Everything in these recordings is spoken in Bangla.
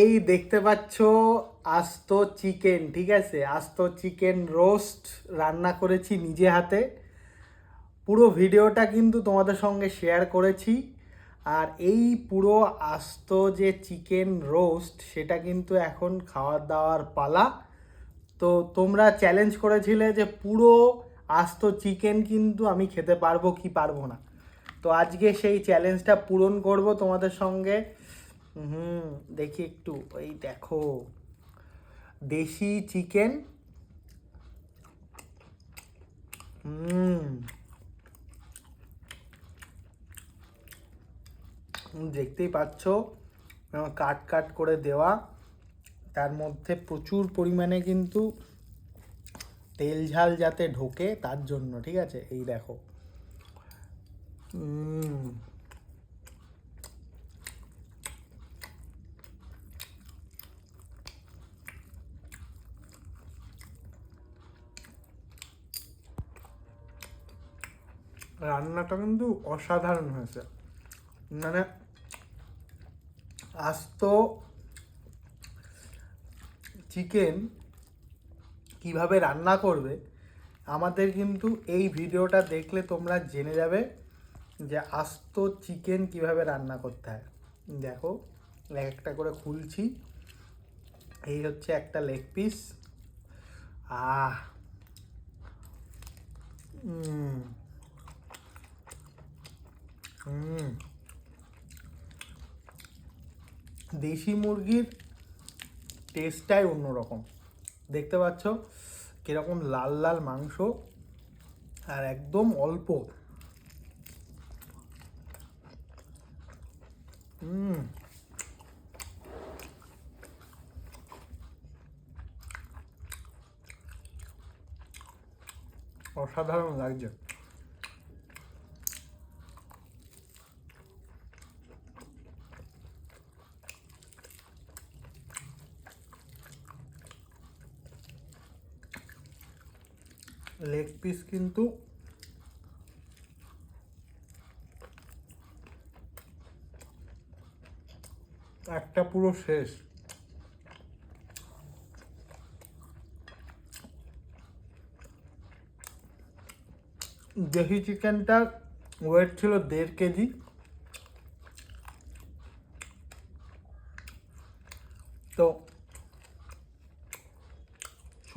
এই দেখতে পাচ্ছ আস্ত চিকেন, ঠিক আছে? আস্ত চিকেন রোস্ট রান্না করেছি নিজে হাতে। পুরো ভিডিওটা কিন্তু তোমাদের সঙ্গে শেয়ার করেছি। আর এই পুরো আস্ত যে চিকেন রোস্ট, সেটা কিন্তু এখন খাওয়ার দাওয়ার পালা। তো তোমরা চ্যালেঞ্জ করেছিলে যে পুরো আস্ত চিকেন কিন্তু আমি খেতে পারব কি পারব না। তো আজকে সেই চ্যালেঞ্জটা পূরণ করব তোমাদের সঙ্গে। হুম দেখি একটু। এই দেখো দেশি চিকেন। হুম। দেখতেই পাচ্ছ কাট কাট করে দেওয়া। তার মধ্যে প্রচুর পরিমাণে কিন্তু তেল ঝাল যাতে ঢোকে তার জন্য ঠিক আছে? এই দেখো। উম, রান্নাটা কিন্তু অসাধারণ হয়েছে। মানে আস্ত চিকেন কীভাবে রান্না করবে, আমাদের কিন্তু এই ভিডিওটা দেখলে তোমরা জেনে যাবে যে আস্ত চিকেন কীভাবে রান্না করতে হয়। দেখো, এক একটা করে খুলছি। এই হচ্ছে একটা লেগ পিস আহ দেশি মুরগির টেস্টটাই অন্যরকম। দেখতে পাচ্ছ কীরকম লাল লাল মাংস আর একদম অল্প। হুম অসাধারণ লাগছে। লেগ পিস কিন্তু একটা পুরো শেষ। দেশি চিকেনটার ওয়েট ছিল দেড় কেজি। তো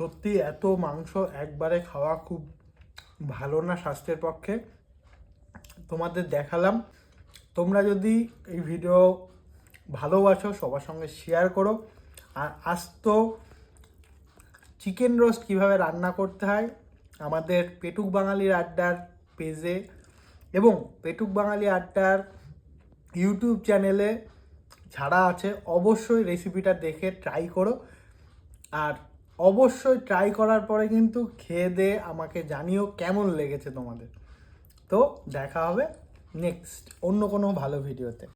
সত্যি এত মাংস একবারে খাওয়া খুব ভালো না স্বাস্থ্যের পক্ষে। তোমাদের দেখালাম। তোমরা যদি এই ভিডিও ভালোবাসো, সবার সঙ্গে শেয়ার করো। আর আস্ত চিকেন রোস্ট কীভাবে রান্না করতে হয়, আমাদের পেটুক বাঙালির আড্ডার পেজে এবং পেটুক বাঙালি আড্ডার ইউটিউব চ্যানেলে ছাড়া আছে, অবশ্যই রেসিপিটা দেখে ট্রাই করো। আর অবশ্যই ট্রাই করার পরে কিন্তু খেয়ে দিয়ে আমাকে জানিও কেমন লেগেছে তোমাদের। তো দেখা হবে নেক্সট অন্য কোনো ভালো ভিডিওতে